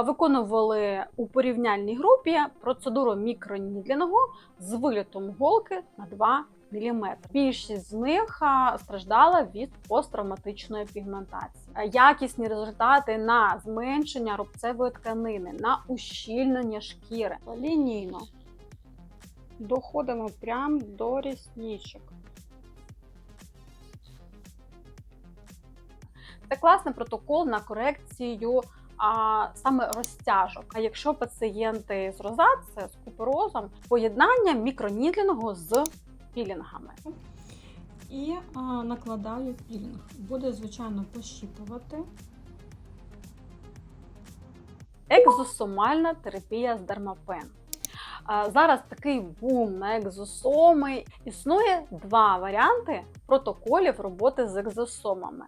е, виконували у порівняльній групі процедуру мікронідлінгу з вилітом голки на 2 мм. Більшість з них страждала від посттравматичної пігментації. Е, Якісні результати на зменшення рубцевої тканини, на ущільнення шкіри. Лінійно доходимо прямо до рісничок. Це класний протокол на корекцію а, саме розтяжок. А якщо пацієнти з розацею, з куперозом, поєднання мікронідлінгу з пілінгами. І а, накладаю пілінг. Буде, звичайно, пощіпувати. Екзосомальна терапія з дермапен. Зараз такий бум на екзосоми. Існує два варіанти протоколів роботи з екзосомами.